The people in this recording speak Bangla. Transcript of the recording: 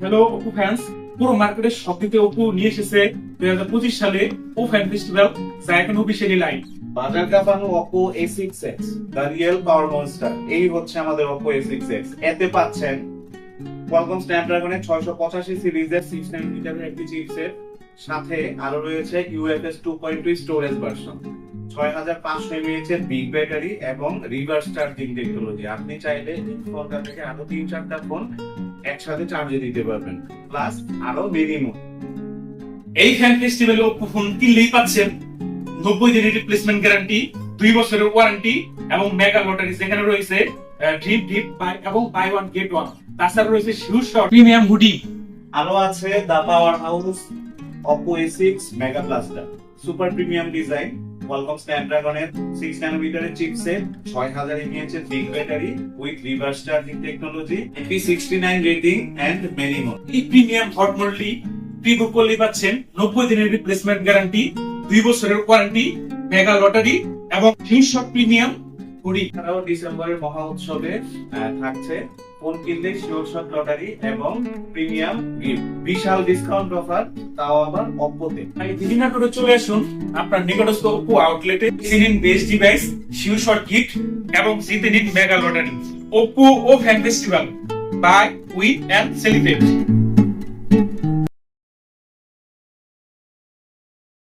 হ্যালো ওপো ফ্যান্স পুরো মার্কেটের সব দিকে ওপো নিয়ে এসেছে। দুই হাজার পঁচিশ সালে ও ফ্যান ফেস্টিভ্যাল যা এখন অফিসিয়ালি লাইন বাজার কাঁপানো Oppo A6s the real power monster এই হচ্ছে আমাদের Oppo A6s এতে পাচ্ছেন Qualcomm Snapdragon 685 সিরিজের 6 ন্যানোমিটারের একটি চিপসেট সাথে আরও রয়েছে UFS 2.2 স্টোরেজ ভার্সন 6500 mAh এর বিগ ব্যাটারি এবং রিভার্স চার্জিং টেকনোলজি আপনি চাইলে ফোনটা থেকে আরও তিন চারটা ফোন একসাথে চার্জে দিতে পারবেন। প্লাস আরও মিনিমাম এই ফ্যান ফেস্টিভ্যালে ওপো ফোন কিনলেই পাচ্ছেন নব্বই দিনের রিপ্লেসমেন্ট গ্যারান্টি দুই বছরের ওয়ারেন্টি এবং মেগা লটারি যেখানে রয়েছে ড্রিপ ডিপ বাই এবং বাই ওয়ান গেট ওয়ান তাছাড়া রয়েছে শিউর শট প্রিমিয়াম হুডি আরও আছে the powerhouse Oppo A6 Mega Blaster super premium design Qualcomm স্ন্যাপড্রাগনের 6 ন্যানোমিটারের চিপসেট 6000 mAh এর big battery with reverse charging technology IP69 rating and many more এই প্রিমিয়াম হট মডেলটি প্রি বুক পাচ্ছেন নব্বই দিনের রিপ্লেসমেন্ট গ্যারান্টি দুই বছরের ওয়ারেন্টি মেগা লটারি এবং শট প্রিমিয়াম হুডি এছাড়াও ডিসেম্বরের মহা উৎসবে থাকছে ফোন কিনলে শিওর শট লটারি এবং প্রিমিয়াম গিফট। বিশাল ডিসকাউন্ট অফার তাও আবার অপ্পোতে। তাই দেরি না করে চলে আসুন আপনার নিকটস্থ ওপো আউটলেটে সিনিন best device sure shot gift এবং জিতে নিন mega lottery Oppo O fan festival buy with and celebrate